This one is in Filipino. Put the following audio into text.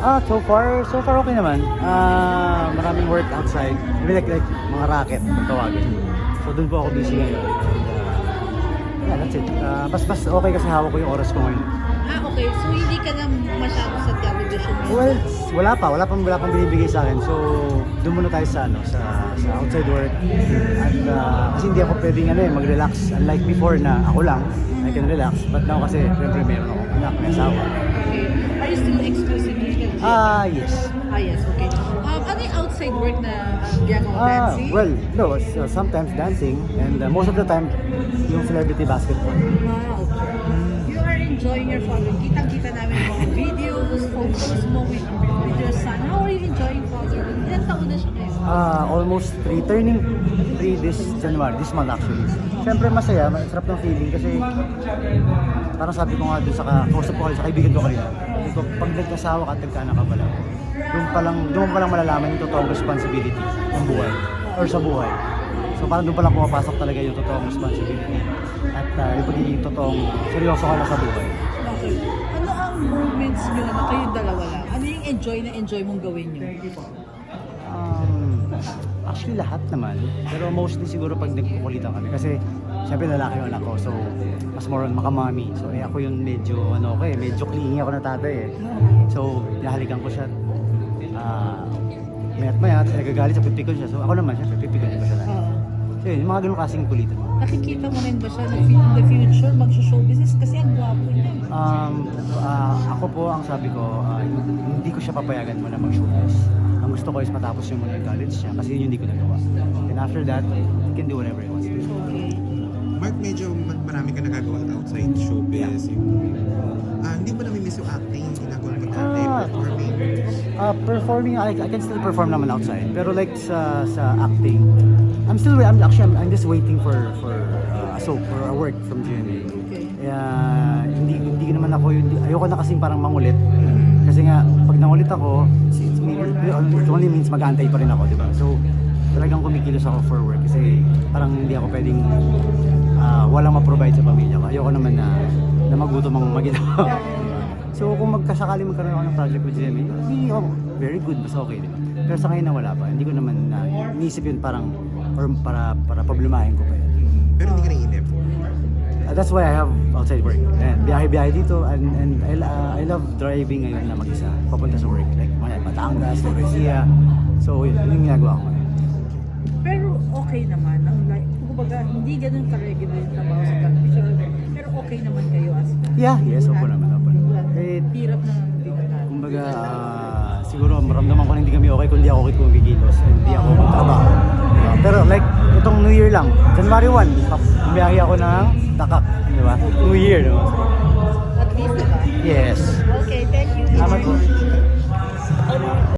Ah, so far, so far okay naman. Ah, maraming work outside. I mean, like, like mga racket, kung tawagin. So, doon po ako busy ngayon. And, uh, yeah, that's it. Ah, mas, mas okay kasi hawak ko yung oras ko ngayon. Ah, okay. So, hindi ka na masyado sa television. Well, wala pa. Wala pang, wala pang binibigay sa akin. So, doon muna tayo sa, ano, sa, sa outside work. At, ah, kasi hindi ako pwedeng, ano eh, mag-relax. Unlike before na ako lang, I can relax. But now kasi, syempre, meron akong anak, may asawa. Okay. Ah, yes. Ah, yes. Okay. Um, ano yung outside work na uh, ginagawa? Ah, Dancing? well, no, so sometimes dancing and uh, most of the time yung celebrity basketball. Ah, okay. You are enjoying your father. Kitang-kita namin yung mga videos, photos mo with, Ah, almost 3 turning 3 this January, this month actually. Siyempre masaya, masarap ng feeling kasi parang sabi ko nga dun sa ka- kausap ko kanina, sa kaibigan ko kanina. Sabi ko, pag nagkasawa ka at nagkaanak ka pala, doon pa lang, doon pa lang malalaman yung totoong responsibility ng buhay or sa buhay. So parang doon pa lang pumapasok talaga yung totoong responsibility at uh, yung pagiging totoong seryoso ka na sa buhay. Okay. Ano ang moments nyo na kayong dalawa lang? Ano yung enjoy na enjoy mong gawin nyo? Actually lahat naman. Pero mostly siguro pag nagkukulitan kami. Kasi syempre lalaki yung anak ko. So mas more on makamami. So eh ako yung medyo ano ko eh. Medyo clingy ako na tatay eh. So nahalikan ko siya. Ah, mayat mayat, nagagalit sa pipikon siya. So ako naman siya, pipikon ko siya lang. So yun, yung mga ganun kasing kulitan. nakikita mo rin ba siya na in the future mag-show business? Kasi ang gwapo niya. Um, ah, ako po ang sabi ko, ah, hindi ko siya papayagan muna mag-showbiz. Ang gusto ko is matapos yung muna yung college niya kasi yun yung hindi ko nagawa. And after that, he can do whatever he wants to do. Okay. Mark, medyo ma- marami ka nagagawa outside showbiz. Yung, ah, hindi mo namimiss yung acting, ginagawa mo dati, Ah. performing. Uh, performing, I, I can still perform naman outside. Pero like sa sa acting, I'm still, I'm actually, I'm, I'm just waiting for for uh, a soap or a work from GMA. Okay. Kaya hindi hindi naman ako, hindi, ayoko na kasing parang mangulit. Kasi nga, pag nangulit ako, it, it only means mag-aantay pa rin ako, di ba? So, talagang kumikilos ako for work kasi parang hindi ako pwedeng ah, walang ma-provide sa pamilya ko. Ayoko naman na, na magutom ang maginawa. so, kung magkasakali magkaroon ako ng project with GMA, hindi oh, very good, mas okay, di ba? Pero sa ngayon na wala pa, hindi ko naman na iniisip yun parang, or para, para problemahin ko pa yun. Pero hindi ka naiinip. Uh, that's why I have outside work. And biyahe-biyahe dito and, and I, uh, I love driving ngayon na mag-isa. Papunta sa work. Like mga Batangas, Torresia. So yun, yun yung ginagawa ko ngayon. Pero okay naman. Ang like, kumbaga, hindi ganun ka-regular yung trabaho sa television. Pero okay naman kayo as Yeah, yes, opo naman. Eh, Hirap na Kumbaga, uh, siguro maramdaman ko na hindi kami okay kung di ako kit kumikilos and di ako magtrabaho. Uh, pero like, itong New Year lang, January 1, umiyahi ako ng takak, di ba? New Year, no? At least, diba? Yes. Okay, thank you. Salamat po.